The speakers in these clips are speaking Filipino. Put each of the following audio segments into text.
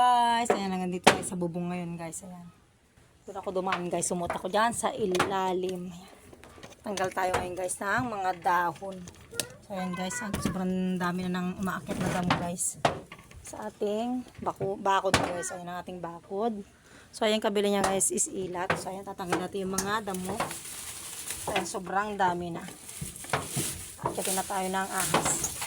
Guys, ayan hanggang dito tayo sa bubong ngayon guys. Ayan. Doon ako dumaan guys. Sumot ako dyan sa ilalim. Tanggal tayo ngayon guys ng mga dahon. So ayan guys, ah, sobrang dami na nang umaakit na damo guys. Sa ating bako, bakod guys. Ayan ang ating bakod. So ayan kabila niya guys is ilat. So ayan tatanggal natin yung mga damo. So ayan sobrang dami na. Akitin na tayo ng ahas.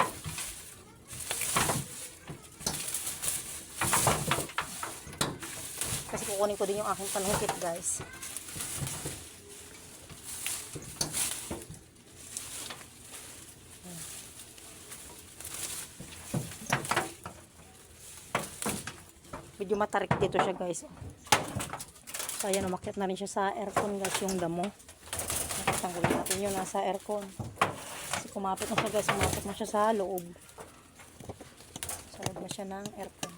Kasi kukunin ko din yung aking panungkit guys. Medyo matarik dito siya guys. So ayan, umakyat na rin siya sa aircon guys yung damo. Tanggalin natin yun nasa aircon. Kasi kumapit na siya guys, kumapit na siya sa loob. Sa loob na siya ng aircon.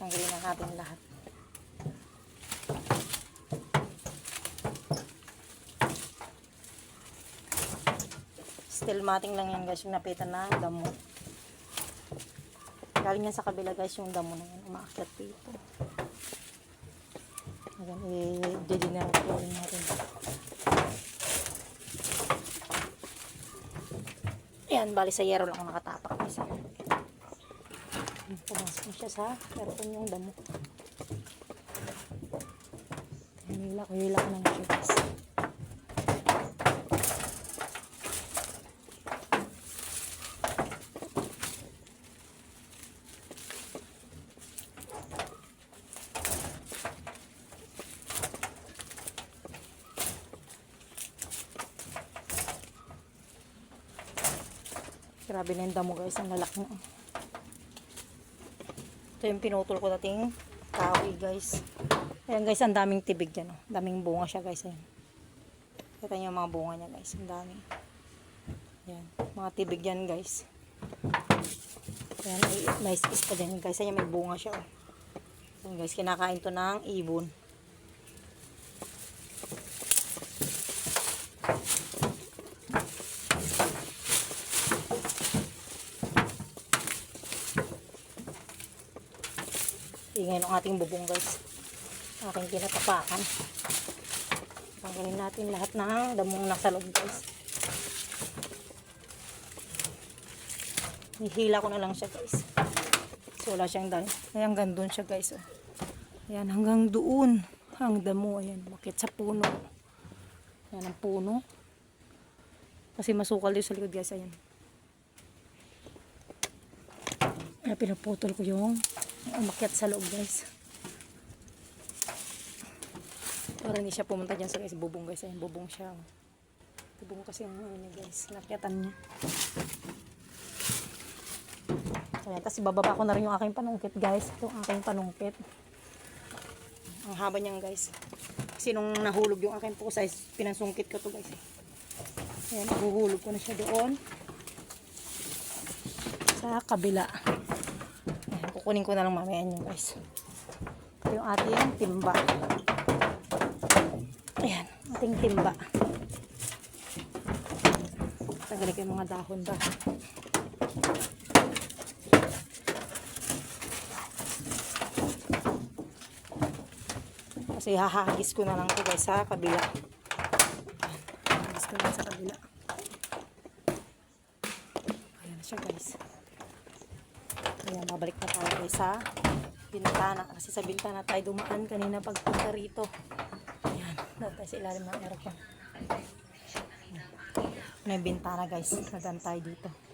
Tanggalin na natin lahat. Still mating lang yan guys, yung napitan ng damo. Galing yan sa kabila guys, yung damo na yan. Umaakyat dito. Ayan, i-dinner ko natin. Ayan, bali sa yero lang ako nakatapak. Ayan. Pumasok na siya sa aircon yung damo. Hila ko, hila ko ng guys. Grabe na yung damo guys, ang lalaki na. Ito yung pinutol ko dating kahoy guys. Ayan guys, ang daming tibig dyan. Oh. Daming bunga siya guys. Ayan. Kita niyo mga bunga niya guys. Ang dami. Ayan. Mga tibig dyan guys. Ayan, may is pa dyan guys. Ayan, may bunga siya. Oh. Ayan guys, kinakain to ng ibon. Ingay ng ating bubong guys. Aking kinatapakan. Tanggalin natin lahat ng damong nasa loob guys. Nihila ko na lang siya guys. So wala siyang dami. Ay, hanggang siya guys. Oh. Ayan, hanggang doon. Ang damo. Ayan, bakit sa puno. Ayan ang puno. Kasi masukal din sa likod guys. Ayan. Ayan, pinaputol ko yung umakyat sa loob guys. Para hindi siya pumunta dyan sa guys, bubong guys. Ayan, bubong siya. Bubong kasi ang ano guys. Nakyatan niya. Ayan, tapos bababa ko na rin yung aking panungkit guys. Yung aking panungkit. Ang haba niyan guys. Kasi nung nahulog yung aking pusa, pinansungkit ko to guys. Ayan, nahuhulog ko na siya doon. Sa kabila. Kukunin ko na lang mamaya yun guys. Ito yung ating timba. Ayan, ating timba. Tanggalin ko yung mga dahon ba. Kasi hahagis ko na lang ito guys sa kabila. Hahagis ko lang sa kabila. Ayan na siya guys. Ayan, babalik na tayo sa bintana. Kasi sa bintana tayo dumaan kanina pagpunta rito. Ayan, dapat tayo sa ilalim ng aircon. May bintana guys. Nadaan tayo dito.